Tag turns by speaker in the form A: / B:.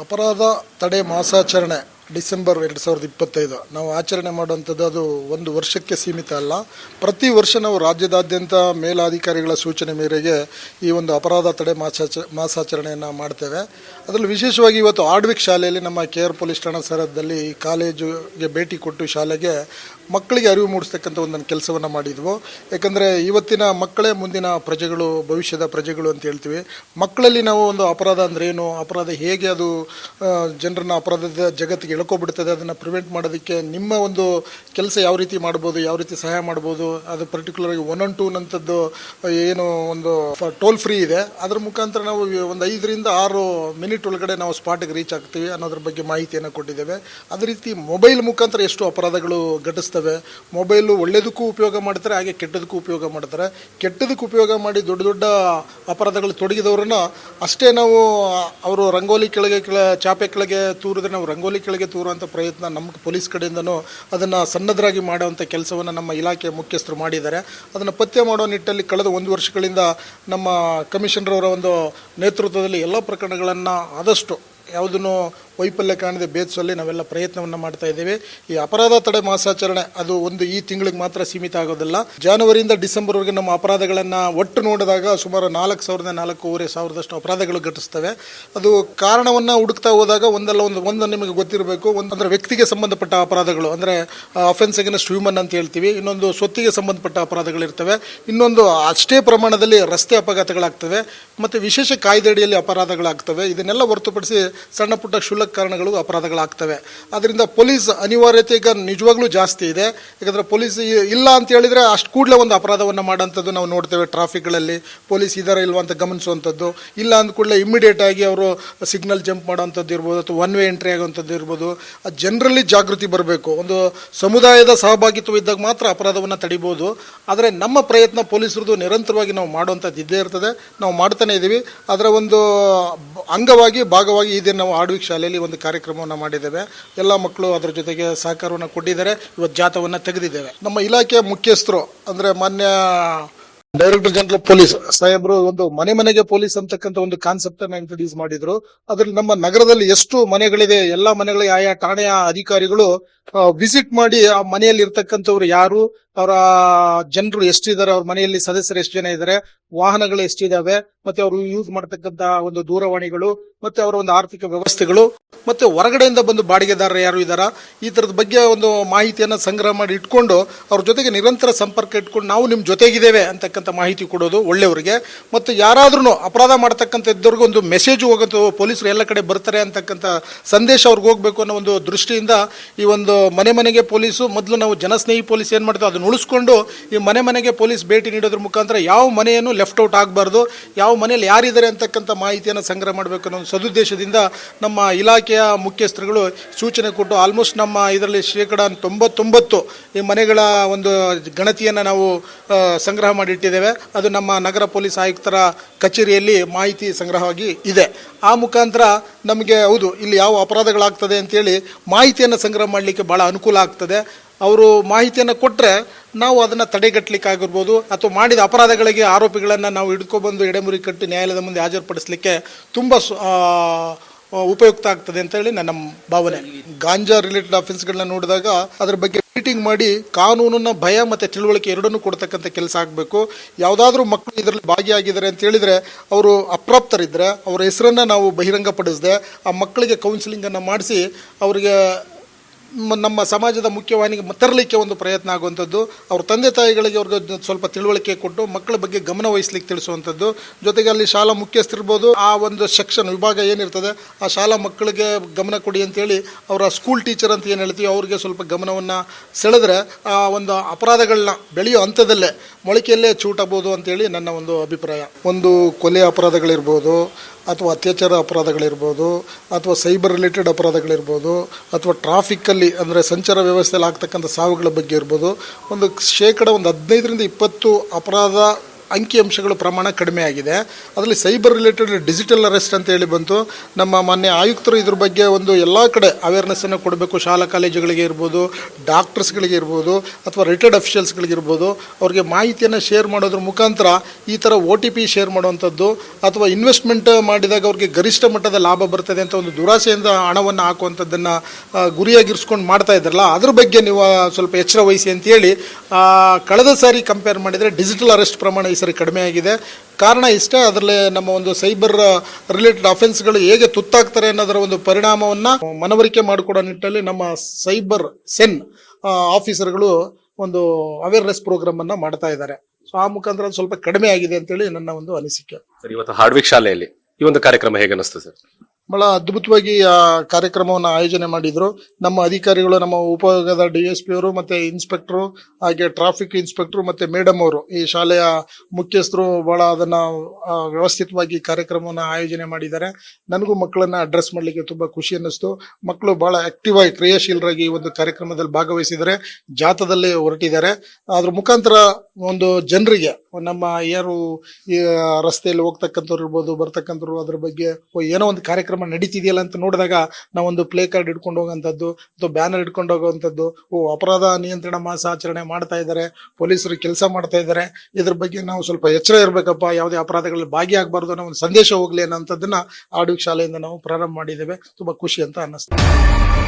A: ಅಪರಾಧ ತಡೆ ಮಾಸಾಚರಣೆ ಡಿಸೆಂಬರ್ ಎರಡು ಸಾವಿರದ ಇಪ್ಪತ್ತೈದು. ನಾವು ಆಚರಣೆ ಮಾಡುವಂಥದ್ದು ಅದು ಒಂದು ವರ್ಷಕ್ಕೆ ಸೀಮಿತ ಅಲ್ಲ. ಪ್ರತಿ ವರ್ಷ ನಾವು ರಾಜ್ಯದಾದ್ಯಂತ ಮೇಲಾಧಿಕಾರಿಗಳ ಸೂಚನೆ ಮೇರೆಗೆ ಈ ಒಂದು ಅಪರಾಧ ತಡೆ ಮಾಸಾಚ, ಮಾಸಾಚರಣೆಯನ್ನು ಮಾಡ್ತೇವೆ. ಅದರಲ್ಲಿ ವಿಶೇಷವಾಗಿ ಇವತ್ತು ಆಡ್ವಿಕ್ ಶಾಲೆಯಲ್ಲಿ ನಮ್ಮ ಕೆ ಆರ್ ಪೊಲೀಸ್ ಠಾಣಾ ಸರಹದ್ದಲ್ಲಿ ಕಾಲೇಜುಗೆ ಭೇಟಿ ಕೊಟ್ಟು ಶಾಲೆಗೆ ಮಕ್ಕಳಿಗೆ ಅರಿವು ಮೂಡಿಸ್ತಕ್ಕಂಥ ಒಂದೊಂದು ಕೆಲಸವನ್ನು ಮಾಡಿದ್ವು. ಯಾಕಂದರೆ ಇವತ್ತಿನ ಮಕ್ಕಳೇ ಮುಂದಿನ ಪ್ರಜೆಗಳು, ಭವಿಷ್ಯದ ಪ್ರಜೆಗಳು ಅಂತ ಹೇಳ್ತೀವಿ. ಮಕ್ಕಳಲ್ಲಿ ನಾವು ಒಂದು ಅಪರಾಧ ಏನು? ಅಪರಾಧ ಹೇಗೆ ಅದು ಜನರನ್ನ ಅಪರಾಧದ ಜಗತ್ತಿಗೆ ಎಳ್ಕೊಬಿಡ್ತದೆ ಅದನ್ನು ಪ್ರಿವೆಂಟ್ ಮಾಡೋದಕ್ಕೆ ನಿಮ್ಮ ಒಂದು ಕೆಲಸ ಯಾವ ರೀತಿ ಮಾಡ್ಬೋದು, ಯಾವ ರೀತಿ ಸಹಾಯ ಮಾಡ್ಬೋದು, ಅದು ಪರ್ಟಿಕ್ಯುಲರ್ ಆಗಿ ಒನ್ ಆನ್ ಟೂ ಅಂಥದ್ದು ಏನು ಒಂದು ಟೋಲ್ ಫ್ರೀ ಇದೆ. ಅದ್ರ ಮುಖಾಂತರ ನಾವು ಒಂದು ಐದರಿಂದ ಆರು ಮಿನಿಟ್ ಒಳಗಡೆ ನಾವು ಸ್ಪಾಟಿಗೆ ರೀಚ್ ಆಗ್ತೀವಿ ಅನ್ನೋದ್ರ ಬಗ್ಗೆ ಮಾಹಿತಿಯನ್ನು ಕೊಟ್ಟಿದ್ದೇವೆ. ಅದೇ ರೀತಿ ಮೊಬೈಲ್ ಮುಖಾಂತರ ಎಷ್ಟು ಅಪರಾಧಗಳು ಘಟಿಸ್ತವೆ ಮೊಬೈಲು ಒಳ್ಳೆಯದಕ್ಕೂ ಉಪಯೋಗ ಮಾಡ್ತಾರೆ, ಹಾಗೆ ಕೆಟ್ಟದಕ್ಕೂ ಉಪಯೋಗ ಮಾಡ್ತಾರೆ. ಕೆಟ್ಟದಕ್ಕೆ ಉಪಯೋಗ ಮಾಡಿ ದೊಡ್ಡ ದೊಡ್ಡ ಅಪರಾಧಗಳು ತೊಡಗಿದವ್ರನ್ನ ಅಷ್ಟೇ ನಾವು ಅವರು ರಂಗೋಲಿ ಕೆಳಗೆ ಕೆಳ, ಚಾಪೆ ಕೆಳಗೆ ತೂರಿದ್ರೆ ನಾವು ರಂಗೋಲಿ ಕೆಳಗೆ ತೂರುವಂಥ ಪ್ರಯತ್ನ ನಮ್ಮ ಪೊಲೀಸ್ ಕಡೆಯಿಂದನೂ ಅದನ್ನು ಸಣ್ಣದರಾಗಿ ಮಾಡುವಂಥ ಕೆಲಸವನ್ನು ನಮ್ಮ ಇಲಾಖೆ ಮುಖ್ಯಸ್ಥರು ಮಾಡಿದ್ದಾರೆ. ಅದನ್ನು ಪತ್ತೆ ಮಾಡೋ ನಿಟ್ಟಲ್ಲಿ ಕಳೆದ ಒಂದು ವರ್ಷಗಳಿಂದ ನಮ್ಮ ಕಮಿಷನರ್ ಅವರ ಒಂದು ನೇತೃತ್ವದಲ್ಲಿ ಎಲ್ಲ ಪ್ರಕರಣಗಳನ್ನು ಆದಷ್ಟು ಯಾವುದನ್ನು ವೈಫಲ್ಯ ಕಾಣದೆ ಭೇದಿಸುವಲ್ಲಿ ನಾವೆಲ್ಲ ಪ್ರಯತ್ನವನ್ನು ಮಾಡ್ತಾ ಇದ್ದೇವೆ. ಈ ಅಪರಾಧ ತಡೆ ಮಾಸಾಚರಣೆ ಅದು ಒಂದು ಈ ತಿಂಗಳಿಗೆ ಮಾತ್ರ ಸೀಮಿತ ಆಗೋದಿಲ್ಲ. ಜಾನುವರಿಯಿಂದ ಡಿಸೆಂಬರ್ವರೆಗೆ ನಮ್ಮ ಅಪರಾಧಗಳನ್ನು ಒಟ್ಟು ನೋಡಿದಾಗ ಸುಮಾರು ನಾಲ್ಕು ಸಾವಿರದ ನಾಲ್ಕೂವರೆ ಸಾವಿರದಷ್ಟು ಅಪರಾಧಗಳು ಘಟಿಸ್ತವೆ. ಅದು ಕಾರಣವನ್ನು ಹುಡುಕ್ತಾ ಹೋದಾಗ ಒಂದಲ್ಲ ಒಂದು ಒಂದು ನಿಮಗೆ ಗೊತ್ತಿರಬೇಕು. ಒಂದು ಅಂದರೆ ವ್ಯಕ್ತಿಗೆ ಸಂಬಂಧಪಟ್ಟ ಅಪರಾಧಗಳು, ಅಂದರೆ ಅಫೆನ್ಸ್ ಅಗೇನ್ಸ್ಟ್ ಹ್ಯೂಮನ್ ಅಂತ ಹೇಳ್ತೀವಿ. ಇನ್ನೊಂದು ಸ್ವತ್ತಿಗೆ ಸಂಬಂಧಪಟ್ಟ ಅಪರಾಧಗಳಿರ್ತವೆ. ಇನ್ನೊಂದು ಅಷ್ಟೇ ಪ್ರಮಾಣದಲ್ಲಿ ರಸ್ತೆ ಅಪಘಾತಗಳಾಗ್ತವೆ. ಮತ್ತು ವಿಶೇಷ ಕಾಯ್ದೆ ಅಡಿಯಲ್ಲಿ ಅಪರಾಧಗಳಾಗ್ತವೆ. ಇದನ್ನೆಲ್ಲ ಹೊರತುಪಡಿಸಿ ಸಣ್ಣ ಪುಟ್ಟ ಕಾರಣಗಳು ಅಪರಾಧಗಳಾಗ್ತವೆ. ಅದರಿಂದ ಪೊಲೀಸ್ ಅನಿವಾರ್ಯತೆ ಈಗ ನಿಜವಾಗ್ಲೂ ಜಾಸ್ತಿ ಇದೆ. ಯಾಕಂದರೆ ಪೊಲೀಸ್ ಇಲ್ಲ ಅಂತ ಹೇಳಿದರೆ ಅಷ್ಟು ಕೂಡಲೇ ಒಂದು ಅಪರಾಧವನ್ನು ಮಾಡೋಂಥದ್ದು ನಾವು ನೋಡ್ತೇವೆ ಟ್ರಾಫಿಕ್ಗಳಲ್ಲಿ. ಪೊಲೀಸ್ ಇದಾರ ಇಲ್ವಾ ಅಂತ ಗಮನಿಸುವಂಥದ್ದು. ಇಲ್ಲ ಅಂದ ಕೂಡಲೇ ಇಮಿಡಿಯೇಟ್ ಆಗಿ ಅವರು ಸಿಗ್ನಲ್ ಜಂಪ್ ಮಾಡೋವಂಥದ್ದು ಇರ್ಬೋದು ಅಥವಾ ಒನ್ ವೇ ಎಂಟ್ರಿ ಆಗೋವಂಥದ್ದು ಇರ್ಬೋದು. ಜನರಲ್ಲಿ ಜಾಗೃತಿ ಬರಬೇಕು. ಒಂದು ಸಮುದಾಯದ ಸಹಭಾಗಿತ್ವ ಇದ್ದಾಗ ಮಾತ್ರ ಅಪರಾಧವನ್ನು ತಡಿಬೋದು. ಆದರೆ ನಮ್ಮ ಪ್ರಯತ್ನ ಪೊಲೀಸರದು ನಿರಂತರವಾಗಿ ನಾವು ಮಾಡುವಂಥದ್ದು ಇದ್ದೇ ಇರ್ತದೆ. ನಾವು ಮಾಡ್ತಾನೆ ಇದ್ದೀವಿ ಅದರ ಒಂದು ಅಂಗವಾಗಿ, ಭಾಗವಾಗಿ ಇದೇ ನಾವು ಆಡ್ವಿಕ್ ಶಾಲೆಯಲ್ಲಿ ಒಂದು ಕಾರ್ಯಕ್ರಮವನ್ನು ಮಾಡಿದ್ದೇವೆ. ಎಲ್ಲ ಮಕ್ಕಳು ಅದರ ಜೊತೆಗೆ ಸಹಕಾರವನ್ನು ಕೊಟ್ಟಿದ್ದಾರೆ. ಇವತ್ತು ಜಾಥವನ್ನು ತೆಗೆದಿದ್ದೇವೆ. ನಮ್ಮ ಇಲಾಖೆ ಮುಖ್ಯಸ್ಥರು, ಅಂದರೆ ಮಾನ್ಯ ಡೈರೆಕ್ಟರ್ ಜನರಲ್ ಪೊಲೀಸ್ ಸಾಹೇಬರು ಒಂದು ಮನೆ ಮನೆಗೆ ಪೊಲೀಸ್ ಅಂತಕ್ಕಂಥ ಒಂದು ಕಾನ್ಸೆಪ್ಟ್ ಅನ್ನ ಇಂಟ್ರೊಡ್ಯೂಸ್ ಮಾಡಿದ್ರು. ಅದ್ರಲ್ಲಿ ನಮ್ಮ ನಗರದಲ್ಲಿ ಎಷ್ಟು ಮನೆಗಳಿದೆ, ಎಲ್ಲಾ ಮನೆಗಳಿಗೆ ಆಯಾ ಠಾಣೆಯ ಅಧಿಕಾರಿಗಳು ವಿಸಿಟ್ ಮಾಡಿ ಆ ಮನೆಯಲ್ಲಿ ಇರ್ತಕ್ಕಂಥವ್ರು ಯಾರು ಅವರ ಜನರು ಎಷ್ಟಿದ್ದಾರೆ, ಅವ್ರ ಮನೆಯಲ್ಲಿ ಸದಸ್ಯರು ಎಷ್ಟು ಜನ ಇದ್ದಾರೆ, ವಾಹನಗಳು ಎಷ್ಟಿದಾವೆ, ಮತ್ತೆ ಅವರು ಯೂಸ್ ಮಾಡತಕ್ಕಂತ ಒಂದು ದೂರವಾಣಿಗಳು, ಮತ್ತೆ ಅವರ ಒಂದು ಆರ್ಥಿಕ ವ್ಯವಸ್ಥೆಗಳು, ಮತ್ತೆ ಹೊರಗಡೆಯಿಂದ ಬಂದು ಬಾಡಿಗೆದಾರರು ಯಾರು ಇದ್ದಾರ, ಈ ತರದ ಬಗ್ಗೆ ಒಂದು ಮಾಹಿತಿಯನ್ನ ಸಂಗ್ರಹ ಮಾಡಿ ಇಟ್ಕೊಂಡು ಅವ್ರ ಜೊತೆಗೆ ನಿರಂತರ ಸಂಪರ್ಕ ಇಟ್ಕೊಂಡು ನಾವು ನಿಮ್ಮ ಜೊತೆಗಿದ್ದೇವೆ ಅಂತಕ್ಕಂಥ ಮಾಹಿತಿ ಕೊಡೋದು ಒಳ್ಳೆಯವರಿಗೆ. ಮತ್ತು ಯಾರಾದ್ರೂ ಅಪರಾಧ ಮಾಡ್ತಕ್ಕಂಥ ಇದ್ದವ್ರಿಗೆ ಒಂದು ಮೆಸೇಜ್ ಹೋಗೋದು ಪೊಲೀಸರು ಎಲ್ಲ ಕಡೆ ಬರ್ತಾರೆ ಅಂತಕ್ಕಂಥ ಸಂದೇಶ ಅವ್ರಿಗೆ ಹೋಗ್ಬೇಕು ಅನ್ನೋ ಒಂದು ದೃಷ್ಟಿಯಿಂದ ಈ ಒಂದು ಮನೆ ಮನೆಗೆ ಪೊಲೀಸು, ಮೊದಲು ನಾವು ಜನಸ್ನೇಹಿ ಪೊಲೀಸ್ ಏನು ಮಾಡ್ತೇವೆ? ಅದನ್ನ ಉಳಿಸ್ಕೊಂಡು ಈ ಮನೆ ಮನೆಗೆ ಪೊಲೀಸ್ ಭೇಟಿ ನೀಡೋದ್ರ ಮುಖಾಂತರ ಯಾವ ಮನೆಯನ್ನು ಲೆಫ್ಟ್ ಔಟ್ ಆಗಬಾರ್ದು, ಯಾವ ಮನೆಯಲ್ಲಿ ಯಾರಿದ್ದಾರೆ ಅಂತಕ್ಕಂಥ ಮಾಹಿತಿಯನ್ನು ಸಂಗ್ರಹ ಮಾಡಬೇಕು ಅನ್ನೋ ಒಂದು ಸದುದ್ದೇಶದಿಂದ ನಮ್ಮ ಇಲಾಖೆಯ ಮುಖ್ಯಸ್ಥರುಗಳು ಸೂಚನೆ ಕೊಟ್ಟು ಆಲ್ಮೋಸ್ಟ್ ನಮ್ಮ ಇದರಲ್ಲಿ ಶೇಕಡ ತೊಂಬತ್ತೊಂಬತ್ತು ಈ ಮನೆಗಳ ಒಂದು ಗಣತಿಯನ್ನು ನಾವು ಸಂಗ್ರಹ ಮಾಡಿಟ್ಟಿದ್ದೇವೆ. ಅದು ನಮ್ಮ ನಗರ ಪೊಲೀಸ್ ಆಯುಕ್ತರ ಕಚೇರಿಯಲ್ಲಿ ಮಾಹಿತಿ ಸಂಗ್ರಹವಾಗಿ ಇದೆ. ಆ ಮುಖಾಂತರ ನಮಗೆ ಹೌದು, ಇಲ್ಲಿ ಯಾವ ಅಪರಾಧಗಳಾಗ್ತದೆ ಅಂತೇಳಿ ಮಾಹಿತಿಯನ್ನು ಸಂಗ್ರಹ ಮಾಡಲಿಕ್ಕೆ ಭಾಳ ಅನುಕೂಲ ಆಗ್ತದೆ. ಅವರು ಮಾಹಿತಿಯನ್ನು ಕೊಟ್ಟರೆ ನಾವು ಅದನ್ನು ತಡೆಗಟ್ಟಲಿಕ್ಕೆ ಆಗಿರ್ಬೋದು ಅಥವಾ ಮಾಡಿದ ಅಪರಾಧಗಳಿಗೆ ಆರೋಪಿಗಳನ್ನು ನಾವು ಹಿಡ್ಕೊಬಂದು ಎಡೆಮುರಿ ಕಟ್ಟಿ ನ್ಯಾಯಾಲಯದ ಮುಂದೆ ಹಾಜರುಪಡಿಸಲಿಕ್ಕೆ ತುಂಬ ಉಪಯುಕ್ತ ಆಗ್ತದೆ ಅಂತ ಹೇಳಿ ನನ್ನ ಭಾವನೆ. ಗಾಂಜಾ ರಿಲೇಟೆಡ್ ಅಫೆನ್ಸ್ಗಳನ್ನ ನೋಡಿದಾಗ ಅದ್ರ ಬಗ್ಗೆ ಮೀಟಿಂಗ್ ಮಾಡಿ ಕಾನೂನನ್ನ ಭಯ ಮತ್ತೆ ತಿಳುವಳಿಕೆ ಎರಡನ್ನೂ ಕೊಡ್ತಕ್ಕಂಥ ಕೆಲಸ ಆಗಬೇಕು. ಯಾವುದಾದ್ರೂ ಮಕ್ಕಳು ಇದರಲ್ಲಿ ಭಾಗಿಯಾಗಿದ್ದಾರೆ ಅಂತ ಹೇಳಿದ್ರೆ ಅವರು ಅಪ್ರಾಪ್ತರಿದ್ದರೆ ಅವರ ಹೆಸರನ್ನ ನಾವು ಬಹಿರಂಗಪಡಿಸದೆ, ಆ ಮಕ್ಕಳಿಗೆ ಕೌನ್ಸಿಲಿಂಗನ್ನು ಮಾಡಿಸಿ ಅವರಿಗೆ ನಮ್ಮ ಸಮಾಜದ ಮುಖ್ಯವಾಹಿನಿಗೆ ತರಲಿಕ್ಕೆ ಒಂದು ಪ್ರಯತ್ನ ಆಗುವಂಥದ್ದು. ಅವ್ರ ತಂದೆ ತಾಯಿಗಳಿಗೆ ಅವ್ರಿಗೆ ಸ್ವಲ್ಪ ತಿಳುವಳಿಕೆ ಕೊಟ್ಟು ಮಕ್ಕಳ ಬಗ್ಗೆ ಗಮನ ವಹಿಸ್ಲಿಕ್ಕೆ ತಿಳಿಸುವಂಥದ್ದು. ಜೊತೆಗೆ ಅಲ್ಲಿ ಶಾಲಾ ಮುಖ್ಯಸ್ಥರಿರ್ಬೋದು. ಆ ಒಂದು ಸೆಕ್ಷನ್ ವಿಭಾಗ ಏನಿರ್ತದೆ, ಆ ಶಾಲಾ ಮಕ್ಕಳಿಗೆ ಗಮನ ಕೊಡಿ ಅಂತೇಳಿ ಅವರ ಸ್ಕೂಲ್ ಟೀಚರ್ ಅಂತ ಏನು ಹೇಳ್ತೀವಿ ಅವ್ರಿಗೆ ಸ್ವಲ್ಪ ಗಮನವನ್ನು ಸೆಳೆದ್ರೆ ಆ ಒಂದು ಅಪರಾಧಗಳನ್ನ ಬೆಳೆಯೋ ಹಂತದಲ್ಲೇ ಮೊಳಕೆಯಲ್ಲೇ ಚೂಟಬಹುದು ಅಂತೇಳಿ ನನ್ನ ಒಂದು ಅಭಿಪ್ರಾಯ. ಒಂದು ಕೊಲೆ ಅಪರಾಧಗಳಿರ್ಬೋದು ಅಥವಾ ಅತ್ಯಾಚಾರ ಅಪರಾಧಗಳಿರ್ಬೋದು, ಅಥವಾ ಸೈಬರ್ ರಿಲೇಟೆಡ್ ಅಪರಾಧಗಳಿರ್ಬೋದು, ಅಥವಾ ಟ್ರಾಫಿಕ್ಕಲ್ಲಿ ಅಂದರೆ ಸಂಚಾರ ವ್ಯವಸ್ಥೆಯಲ್ಲಿ ಆಗ್ತಕ್ಕಂಥ ಸಾವುಗಳ ಬಗ್ಗೆ ಇರ್ಬೋದು, ಒಂದು ಶೇಕಡ ಒಂದು ಹದಿನೈದರಿಂದ ಇಪ್ಪತ್ತು ಅಪರಾಧ ಅಂಕಿಅಂಶಗಳ ಪ್ರಮಾಣ ಕಡಿಮೆ ಆಗಿದೆ. ಅದರಲ್ಲಿ ಸೈಬರ್ ರಿಲೇಟೆಡ್ ಡಿಜಿಟಲ್ ಅರೆಸ್ಟ್ ಅಂತ ಹೇಳಿ ಬಂತು. ನಮ್ಮ ಮಾನ್ಯ ಆಯುಕ್ತರು ಇದ್ರ ಬಗ್ಗೆ ಒಂದು ಎಲ್ಲ ಕಡೆ ಅವೇರ್ನೆಸ್ಸನ್ನು ಕೊಡಬೇಕು. ಶಾಲಾ ಕಾಲೇಜುಗಳಿಗೆ ಇರ್ಬೋದು ಡಾಕ್ಟರ್ಸ್ಗಳಿಗೆ ಇರ್ಬೋದು, ಅಥವಾ ರಿಟೈರ್ಡ್ ಅಫಿಷಿಯಲ್ಸ್ಗಳಿಗೆ ಇರ್ಬೋದು. ಅವ್ರಿಗೆ ಮಾಹಿತಿಯನ್ನು ಶೇರ್ ಮಾಡೋದ್ರ ಮುಖಾಂತರ ಈ ಥರ ಒ ಟಿ ಪಿ ಶೇರ್ ಮಾಡುವಂಥದ್ದು, ಅಥವಾ ಇನ್ವೆಸ್ಟ್ಮೆಂಟ್ ಮಾಡಿದಾಗ ಅವ್ರಿಗೆ ಗರಿಷ್ಠ ಮಟ್ಟದ ಲಾಭ ಬರ್ತದೆ ಅಂತ ಒಂದು ದುರಾಸೆಯಿಂದ ಹಣವನ್ನು ಹಾಕುವಂಥದ್ದನ್ನು ಗುರಿಯಾಗಿರಿಸ್ಕೊಂಡು ಮಾಡ್ತಾ ಇದ್ದಾರಲ್ಲ ಅದ್ರ ಬಗ್ಗೆ ನೀವು ಸ್ವಲ್ಪ ಎಚ್ಚರ ವಹಿಸಿ ಅಂತೇಳಿ ಕಳೆದ ಸಾರಿ ಕಂಪೇರ್ ಮಾಡಿದರೆ ಡಿಜಿಟಲ್ ಅರೆಸ್ಟ್ ಪ್ರಮಾಣ ಈ ಸರಿ ಕಡಿಮೆ ಆಗಿದೆ. ಕಾರಣ ಇಷ್ಟೇ, ಅದರಲ್ಲಿ ನಮ್ಮ ಒಂದು ಸೈಬರ್ ರಿಲೇಟೆಡ್ ಅಫೆನ್ಸ್ಗಳು ಹೇಗೆ ತುತ್ತಾಗ್ತಾರೆ ಅನ್ನೋದರ ಒಂದು ಪರಿಣಾಮವನ್ನು ಮನವರಿಕೆ ಮಾಡಿಕೊಡೋ ನಿಟ್ಟಲ್ಲಿ ನಮ್ಮ ಸೈಬರ್ ಸೆನ್ ಆಫೀಸರ್ಗಳು ಒಂದು ಅವೇರ್ನೆಸ್ ಪ್ರೋಗ್ರಾಮನ್ನು ಮಾಡ್ತಾ ಇದ್ದಾರೆ. ಸೊ ಆ ಮುಖಾಂತರ ಸ್ವಲ್ಪ ಕಡಿಮೆ ಆಗಿದೆ ಅಂತೇಳಿ ನನ್ನ ಒಂದು ಅನಿಸಿಕೆ.
B: ಸರ್, ಇವತ್ತು ಹಾರ್ಡ್ವಿಕ್ ಶಾಲೆಯಲ್ಲಿ ಈ ಒಂದು ಕಾರ್ಯಕ್ರಮ ಹೇಗೆ ಅನಿಸ್ತದೆ ಸರ್?
A: ಬಹಳ ಅದ್ಭುತವಾಗಿ ಆ ಕಾರ್ಯಕ್ರಮವನ್ನು ಆಯೋಜನೆ ಮಾಡಿದ್ರು. ನಮ್ಮ ಅಧಿಕಾರಿಗಳು, ನಮ್ಮ ಉಪಯೋಗದ ಡಿ ಎಸ್ ಪಿ ಅವರು ಮತ್ತೆ ಇನ್ಸ್ಪೆಕ್ಟ್ರು, ಹಾಗೆ ಟ್ರಾಫಿಕ್ ಇನ್ಸ್ಪೆಕ್ಟ್ರು ಮತ್ತೆ ಮೇಡಮ್ ಅವರು ಈ ಶಾಲೆಯ ಮುಖ್ಯಸ್ಥರು ಬಹಳ ಅದನ್ನ ವ್ಯವಸ್ಥಿತವಾಗಿ ಕಾರ್ಯಕ್ರಮವನ್ನು ಆಯೋಜನೆ ಮಾಡಿದ್ದಾರೆ. ನನಗೂ ಮಕ್ಕಳನ್ನ ಅಡ್ರೆಸ್ ಮಾಡಲಿಕ್ಕೆ ತುಂಬಾ ಖುಷಿ ಅನ್ನಿಸ್ತು. ಮಕ್ಕಳು ಬಹಳ ಆಕ್ಟಿವ್ ಆಗಿ, ಕ್ರಿಯಾಶೀಲರಾಗಿ ಈ ಒಂದು ಕಾರ್ಯಕ್ರಮದಲ್ಲಿ ಭಾಗವಹಿಸಿದರೆ ಜಾತದಲ್ಲಿ ಹೊರಟಿದ್ದಾರೆ. ಅದ್ರ ಮುಖಾಂತರ ಒಂದು ಜನರಿಗೆ, ನಮ್ಮ ಯಾರು ರಸ್ತೆಯಲ್ಲಿ ಹೋಗ್ತಕ್ಕಂಥವ್ರು ಇರ್ಬೋದು, ಬರ್ತಕ್ಕಂಥವ್ರು ಅದ್ರ ಬಗ್ಗೆ ಏನೋ ಒಂದು ಕಾರ್ಯಕ್ರಮ ನಡೀತಿದೆಯಲ್ಲ ಅಂತ ನೋಡಿದಾಗ ನಾವೊಂದು ಪ್ಲೇ ಕಾರ್ಡ್ ಇಟ್ಕೊಂಡು ಹೋಗುವಂಥದ್ದು, ಅಥವಾ ಬ್ಯಾನರ್ ಇಟ್ಕೊಂಡು ಹೋಗುವಂಥದ್ದು, ಓ, ಅಪರಾಧ ನಿಯಂತ್ರಣ ಮಾಸಾಚರಣೆ ಮಾಡ್ತಾ ಇದ್ದಾರೆ, ಪೊಲೀಸರು ಕೆಲಸ ಮಾಡ್ತಾ ಇದ್ದಾರೆ, ಇದ್ರ ಬಗ್ಗೆ ನಾವು ಸ್ವಲ್ಪ ಎಚ್ಚರ ಇರಬೇಕಪ್ಪ, ಯಾವುದೇ ಅಪರಾಧಗಳಲ್ಲಿ ಭಾಗಿಯಾಗಬಾರ್ದು ಅನ್ನೋ ಒಂದು ಸಂದೇಶ ಹೋಗ್ಲಿ ಅನ್ನೋಂಥದ್ದನ್ನ ಆಡು ಶಾಲೆಯಿಂದ ನಾವು ಪ್ರಾರಂಭ ಮಾಡಿದ್ದೇವೆ. ತುಂಬಾ ಖುಷಿ ಅಂತ ಅನ್ನಿಸ್ತದೆ